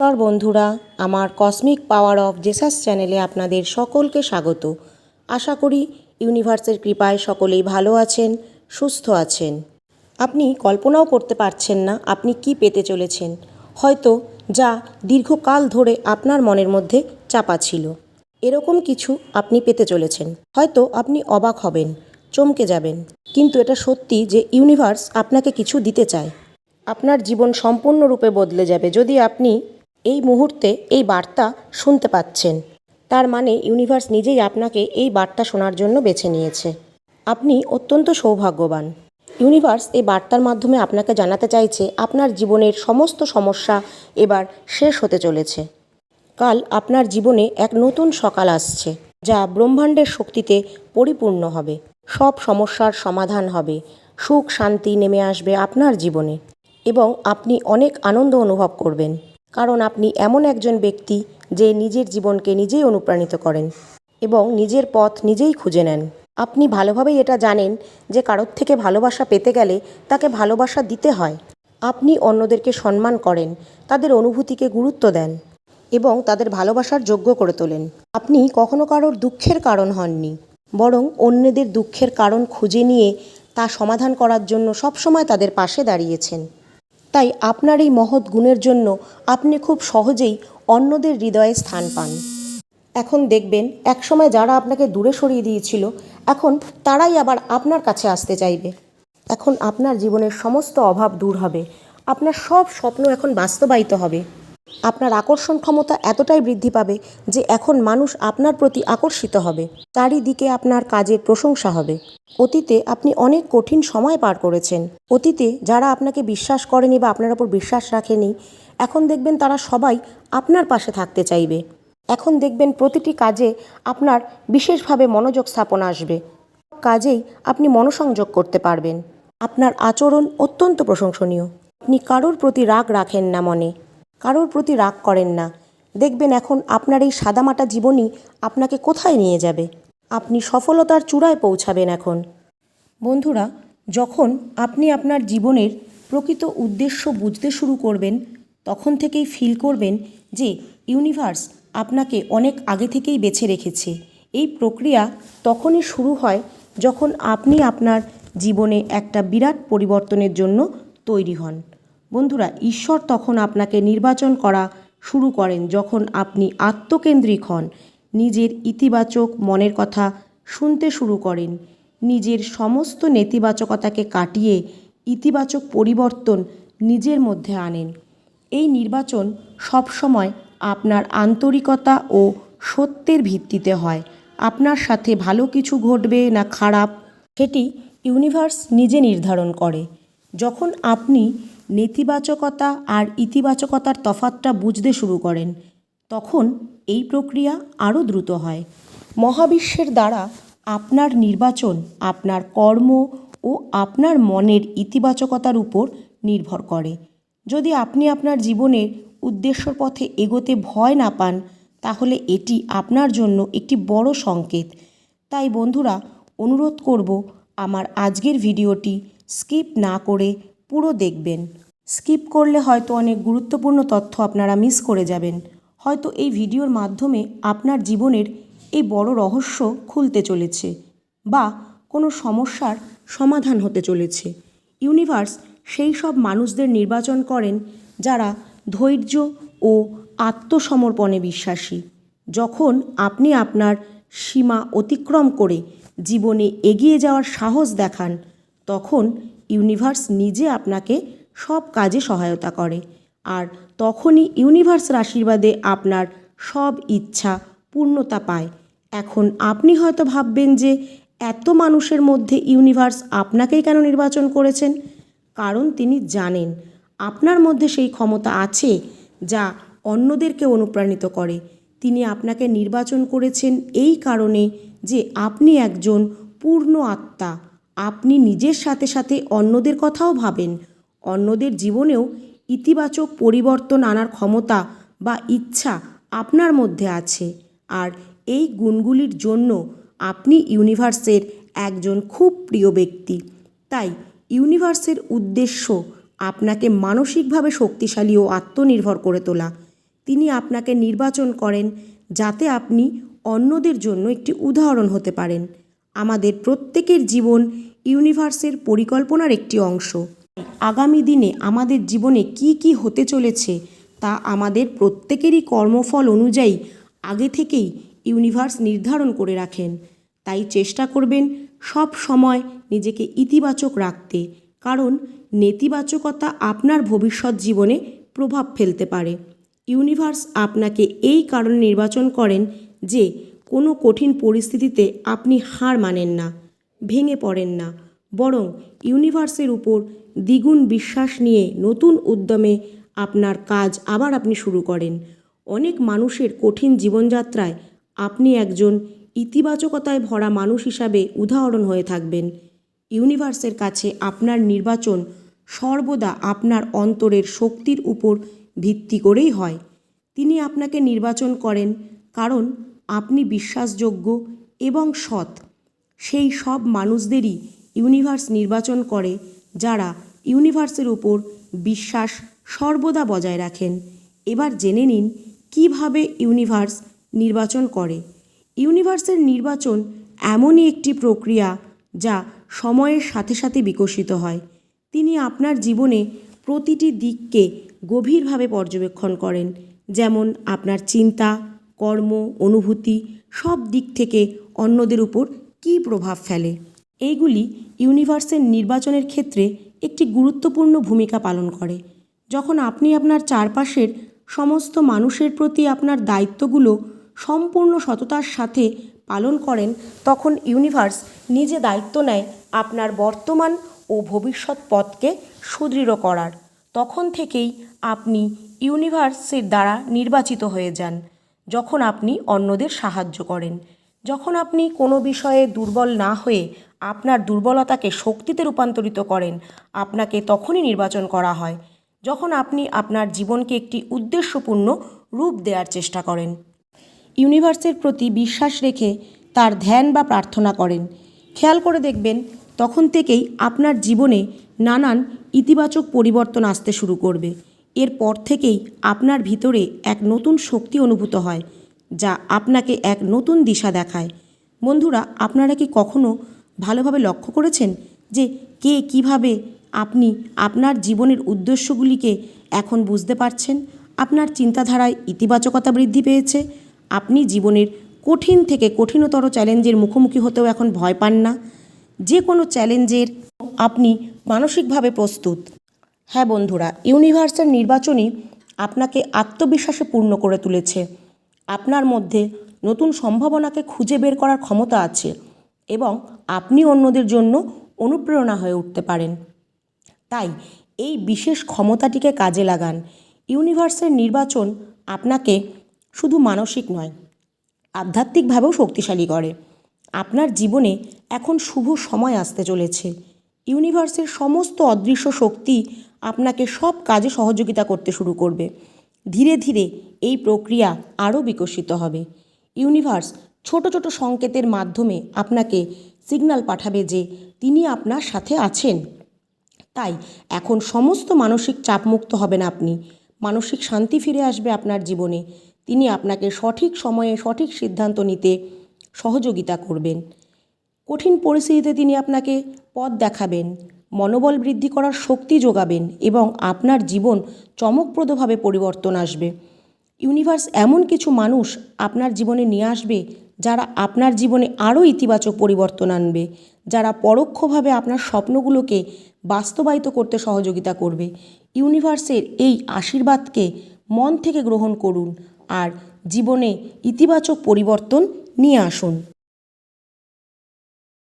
নমস্কার বন্ধুরা, আমার কসমিক পাওয়ার অফ জেসাস চ্যানেলে আপনাদের সকলকে স্বাগত। আশা করি ইউনিভার্সের কৃপায় সকলেই ভালো আছেন, সুস্থ আছেন। আপনি কল্পনাও করতে পারছেন না আপনি কি পেতে চলেছেন। হয়তো যা দীর্ঘকাল ধরে আপনার মনের মধ্যে চাপা ছিল। এরকম কিছু আপনি পেতে চলেছেন। হয়তো আপনি অবাক হবেন, চমকে যাবেন। কিন্তু এটা সত্যি যে ইউনিভার্স আপনাকে কিছু দিতে চায়। আপনার জীবন সম্পূর্ণরূপে বদলে যাবে। যদি আপনি এই মুহূর্তে এই বার্তা শুনতে পাচ্ছেন। তার মানে ইউনিভার্স নিজেই আপনাকে এই বার্তা শোনার জন্য বেছে নিয়েছে। আপনি অত্যন্ত সৌভাগ্যবান। ইউনিভার্স এই বার্তার মাধ্যমে আপনাকে জানাতে চাইছে আপনার জীবনের সমস্ত সমস্যা এবার শেষ হতে চলেছে। কাল আপনার জীবনে এক নতুন সকাল আসছে, যা ব্রহ্মাণ্ডের শক্তিতে পরিপূর্ণ হবে। সব সমস্যার সমাধান হবে। সুখ শান্তি নেমে আসবে আপনার জীবনে এবং আপনি অনেক আনন্দ অনুভব করবেন। কারণ আপনি এমন একজন ব্যক্তি যে নিজের জীবনকে নিজেই অনুপ্রাণিত করেন এবং নিজের পথ নিজেই খুঁজে নেন। আপনি ভালোভাবেই এটা জানেন যে কারোর থেকে ভালোবাসা পেতে গেলে তাকে ভালোবাসা দিতে হয়। আপনি অন্যদেরকে সম্মান করেন, তাদের অনুভূতিকে গুরুত্ব দেন এবং তাদের ভালোবাসার যোগ্য করে তোলেন। আপনি কখনো কারোর দুঃখের কারণ হননি, বরং অন্যদের দুঃখের কারণ খুঁজে নিয়ে তা সমাধান করার জন্য সবসময় তাদের পাশে দাঁড়িয়েছেন। তাই আপনার এই মহৎ গুণের জন্য আপনি খুব সহজেই অন্যদের হৃদয়ে স্থান পান। এখন দেখবেন, একসময় যারা আপনাকে দূরে সরিয়ে দিয়েছিল, এখন তারাই আবার আপনার কাছে আসতে চাইবে। এখন আপনার জীবনের সমস্ত অভাব দূর হবে। আপনার সব স্বপ্ন এখন বাস্তবায়িত হবে। আপনার আকর্ষণ ক্ষমতা এতটাই বৃদ্ধি পাবে যে এখন মানুষ আপনার প্রতি আকর্ষিত হবে। চারিদিকে আপনার কাজের প্রশংসা হবে। অতীতে আপনি অনেক কঠিন সময় পার করেছেন। অতীতে যারা আপনাকে বিশ্বাস করেনি বা আপনার ওপর বিশ্বাস রাখেনি, এখন দেখবেন তারা সবাই আপনার পাশে থাকতে চাইবে। এখন দেখবেন প্রতিটি কাজে আপনার বিশেষভাবে মনোযোগ স্থাপন আসবে। কাজেই আপনি মনোসংযোগ করতে পারবেন। আপনার আচরণ অত্যন্ত প্রশংসনীয়। আপনি কারোর প্রতি রাগ রাখেন না মনে। কারোর প্রতি রাগ করেন না। দেখবেন এখন আপনার এই সাদামাটা জীবনই আপনাকে কোথায় নিয়ে যাবে? আপনি সফলতার চূড়ায় পৌঁছাবেন এখন। বন্ধুরা, যখন আপনি আপনার জীবনের প্রকৃত উদ্দেশ্য বুঝতে শুরু করবেন, তখন থেকেই ফিল করবেন যে ইউনিভার্স আপনাকে অনেক আগে থেকেই বেছে রেখেছে। এই প্রক্রিয়া তখনই শুরু হয় যখন আপনি আপনার জীবনে একটা বিরাট পরিবর্তনের জন্য তৈরি হন। বন্ধুরা, ঈশ্বর তখন আপনাকে নির্বাচন করা শুরু করেন যখন আপনি আত্মকেন্দ্রিক হন। নিজের ইতিবাচক মনের কথা শুনতে শুরু করেন। নিজের সমস্ত নেতিবাচকতাকে কাটিয়ে ইতিবাচক পরিবর্তন নিজের মধ্যে আনেন। এই নির্বাচন সবসময় আপনার আন্তরিকতা ও সত্যের ভিত্তিতে হয়। আপনার সাথে ভালো কিছু ঘটবে না খারাপ, সেটি ইউনিভার্স নিজে নির্ধারণ করে। যখন আপনি নেতিবাচকতা আর ইতিবাচকতার তফাতটা বুঝতে শুরু করেন। তখন এই প্রক্রিয়া আরও দ্রুত হয়। মহাবিশ্বের দ্বারা আপনার নির্বাচন, আপনার কর্ম ও আপনার মনের ইতিবাচকতার উপর নির্ভর করে। যদি আপনি আপনার জীবনের উদ্দেশ্যর পথে এগোতে ভয় না পান, তাহলে এটি আপনার জন্য একটি বড় সংকেত। তাই বন্ধুরা, অনুরোধ করব, আমার আজকের ভিডিওটি স্কিপ না করে পুরো দেখবেন। স্কিপ করলে হয়তো অনেক গুরুত্বপূর্ণ তথ্য আপনারা মিস করে যাবেন। হয়তো এই ভিডিওর মাধ্যমে আপনার জীবনের এই বড় রহস্য খুলতে চলেছে বা কোনো সমস্যার সমাধান হতে চলেছে। ইউনিভার্স সেই সব মানুষদের নির্বাচন করেন যারা ধৈর্য ও আত্মসমর্পণে বিশ্বাসী। যখন আপনি আপনার সীমা অতিক্রম করে জীবনে এগিয়ে যাওয়ার সাহস দেখান, তখন ইউনিভার্স নিজে আপনাকে সব কাজে সহায়তা করে। আর তখনই ইউনিভার্সের আশীর্বাদে আপনার সব ইচ্ছা পূর্ণতা পায়। এখন আপনি হয়তো ভাববেন যে, এত মানুষের মধ্যে ইউনিভার্স আপনাকেই কেন নির্বাচন করেছেন? কারণ তিনি জানেন, আপনার মধ্যে সেই ক্ষমতা আছে যা অন্যদেরকে অনুপ্রাণিত করে। তিনি আপনাকে নির্বাচন করেছেন এই কারণে যে আপনি একজন পূর্ণ আত্মা। আপনি নিজের সাথে সাথে অন্যদের কথাও ভাবেন। অন্যদের জীবনেও ইতিবাচক পরিবর্তন আনার ক্ষমতা বা ইচ্ছা আপনার মধ্যে আছে। আর এই গুণগুলির জন্য আপনি ইউনিভার্সের একজন খুব প্রিয় ব্যক্তি। তাই ইউনিভার্সের উদ্দেশ্য আপনাকে মানসিকভাবে শক্তিশালী ও আত্মনির্ভর করে তোলা। তিনি আপনাকে নির্বাচন করেন যাতে আপনি অন্যদের জন্য একটি উদাহরণ হতে পারেন। আমাদের প্রত্যেকের জীবন ইউনিভার্সের পরিকল্পনার একটি অংশ। আগামী দিনে আমাদের জীবনে কি কি হতে চলেছে তা আমাদের প্রত্যেকেরই কর্মফল অনুযায়ী আগে থেকেই ইউনিভার্স নির্ধারণ করে রাখেন। তাই চেষ্টা করবেন সব সময় নিজেকে ইতিবাচক রাখতে, কারণ নেতিবাচকতা আপনার ভবিষ্যৎ জীবনে প্রভাব ফেলতে পারে। ইউনিভার্স আপনাকে এই কারণে নির্বাচন করেন যে কোনো কঠিন পরিস্থিতিতে আপনি হার মানেন না। ভেঙে পড়েন না, বরং ইউনিভার্সের উপর দ্বিগুণ বিশ্বাস নিয়ে নতুন উদ্যমে আপনার কাজ আবার আপনি শুরু করেন। অনেক মানুষের কঠিন জীবনযাত্রায় আপনি একজন ইতিবাচকতায় ভরা মানুষ হিসাবে উদাহরণ হয়ে থাকবেন। ইউনিভার্সের কাছে আপনার নির্বাচন সর্বদা আপনার অন্তরের শক্তির উপর ভিত্তি করেই হয়। তিনি আপনাকে নির্বাচন করেন কারণ আপনি বিশ্বাসযোগ্য এবং সৎ। সেই সব মানুষদেরই ইউনিভার্স নির্বাচন করে যারা ইউনিভার্সের উপর বিশ্বাস সর্বদা বজায় রাখেন। এবার জেনে নিন, কীভাবে ইউনিভার্স নির্বাচন করে? ইউনিভার্সের নির্বাচন এমনই একটি প্রক্রিয়া যা সময়ের সাথে সাথে বিকশিত হয়। তিনি আপনার জীবনে প্রতিটি দিককে গভীরভাবে পর্যবেক্ষণ করেন, যেমন আপনার চিন্তা, কর্ম, অনুভূতি সব দিক থেকে অন্যদের উপর কী প্রভাব ফেলে? এইগুলি ইউনিভার্সের নির্বাচনের ক্ষেত্রে একটি গুরুত্বপূর্ণ ভূমিকা পালন করে। যখন আপনি আপনার চারপাশের সমস্ত মানুষের প্রতি আপনার দায়িত্বগুলো সম্পূর্ণ সততার সাথে পালন করেন, তখন ইউনিভার্স নিজে দায়িত্ব নেয় আপনার বর্তমান ও ভবিষ্যৎ পথকে সুদৃঢ় করার। তখন থেকেই আপনি ইউনিভার্সের দ্বারা নির্বাচিত হয়ে যান, যখন আপনি অন্যদের সাহায্য করেন। যখন আপনি কোনো বিষয়ে দুর্বল না হয়ে আপনার দুর্বলতাকে শক্তিতে রূপান্তরিত করেন, আপনাকে তখনই নির্বাচন করা হয়, যখন আপনি আপনার জীবনকে একটি উদ্দেশ্যপূর্ণ রূপ দেওয়ার চেষ্টা করেন। ইউনিভার্সের প্রতি বিশ্বাস রেখে তার ধ্যান বা প্রার্থনা করেন। খেয়াল করে দেখবেন, তখন থেকেই আপনার জীবনে নানান ইতিবাচক পরিবর্তন আসতে শুরু করবে। এরপর থেকেই আপনার ভিতরে এক নতুন শক্তি অনুভূত হয়। যা আপনাকে এক নতুন দিশা দেখায়। বন্ধুরা, আপনারা কি কখনো ভালোভাবে লক্ষ্য করেছেন যে কে কীভাবে আপনি আপনার জীবনের উদ্দেশ্যগুলিকে এখন বুঝতে পারছেন? আপনার চিন্তাধারায় ইতিবাচকতা বৃদ্ধি পেয়েছে? আপনি জীবনের কঠিন থেকে কঠিনতর চ্যালেঞ্জের মুখোমুখি হতেও এখন ভয় পান না? যে কোনো চ্যালেঞ্জের আপনি মানসিকভাবে প্রস্তুত। হ্যাঁ বন্ধুরা, ইউনিভার্সের নির্বাচনই আপনাকে আত্মবিশ্বাসে পূর্ণ করে তুলেছে। আপনার মধ্যে নতুন সম্ভাবনাকে খুঁজে বের করার ক্ষমতা আছে এবং আপনি অন্যদের জন্য অনুপ্রেরণা হয়ে উঠতে পারেন। তাই এই বিশেষ ক্ষমতাটিকে কাজে লাগান। ইউনিভার্সের নির্বাচন আপনাকে শুধু মানসিক নয়, আধ্যাত্মিকভাবেও শক্তিশালী করে। আপনার জীবনে এখন শুভ সময় আসতে চলেছে। ইউনিভার্সের সমস্ত অদৃশ্য শক্তি আপনাকে সব কাজে সহযোগিতা করতে শুরু করবে। ধীরে ধীরে এই প্রক্রিয়া আরও বিকশিত হবে। ইউনিভার্স ছোট ছোট সংকেতের মাধ্যমে আপনাকে সিগন্যাল পাঠাবে যে তিনি আপনার সাথে আছেন। তাই এখন সমস্ত মানসিক চাপমুক্ত হবেন আপনি। মানসিক শান্তি ফিরে আসবে আপনার জীবনে। তিনি আপনাকে সঠিক সময়ে সঠিক সিদ্ধান্ত নিতে সহযোগিতা করবেন। কঠিন পরিস্থিতিতে তিনি আপনাকে পথ দেখাবেন। মনোবল বৃদ্ধি করার শক্তি যোগাবেন এবং আপনার জীবন চমকপ্রদভাবে পরিবর্তন আসবে। ইউনিভার্স এমন কিছু মানুষ আপনার জীবনে নিয়ে আসবে, যারা আপনার জীবনে আরও ইতিবাচক পরিবর্তন আনবে, যারা পরোক্ষভাবে আপনার স্বপ্নগুলোকে বাস্তবায়িত করতে সহযোগিতা করবে। ইউনিভার্সের এই আশীর্বাদকে মন থেকে গ্রহণ করুন আর জীবনে ইতিবাচক পরিবর্তন নিয়ে আসুন।